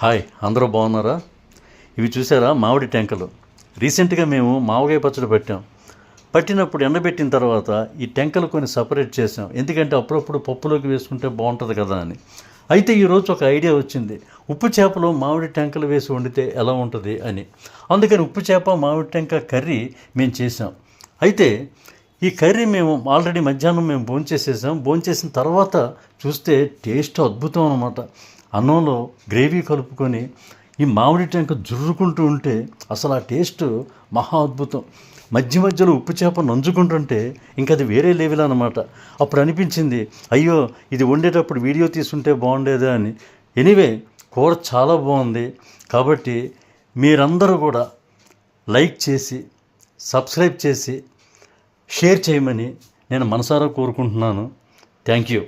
Hi అందరూ బాగున్నారా? ఇవి చూసారా? మామిడి టెంకలు. రీసెంట్గా మేము మామిడికాయ పచ్చడి పెట్టాం. పట్టినప్పుడు ఎండబెట్టిన తర్వాత ఈ టెంకలు కొన్ని సపరేట్ చేసాం ఎందుకంటే అప్పుడప్పుడు పప్పులోకి వేసుకుంటే బాగుంటుంది కదా అని. అయితే ఈరోజు ఒక ఐడియా వచ్చింది. ఉప్పు చేపలో మామిడి టెంకలు వేసి వండితే ఎలా ఉంటుంది అని. అందుకని ఉప్పు చేప మామిడి టెంక కర్రీ మేము చేసాం అయితే ఈ కర్రీ మేము ఆల్రెడీ మధ్యాహ్నం మేము భోంచేసేసాం. భోంచేసిన తర్వాత చూస్తే టేస్ట్ అద్భుతం అనమాట అన్నంలో గ్రేవీ కలుపుకొని ఈ మామిడి టెంక జుర్రుకుంటూ ఉంటే అసలు ఆ టేస్ట్ మహా అద్భుతం. మధ్య మధ్యలో ఉప్పు చేప నంజుకుంటుంటే ఇంకా అది వేరే లెవెల్ అనమాట అప్పుడు అనిపించింది అయ్యో ఇది వండేటప్పుడు వీడియో తీసుంటే బాగుండేదా అని. ఎనీవే కూర చాలా బాగుంది. కాబట్టి మీరందరూ కూడా లైక్ చేసి సబ్స్క్రైబ్ చేసి షేర్ చేయమని నేను మనసారా కోరుకుంటున్నాను. Thank you.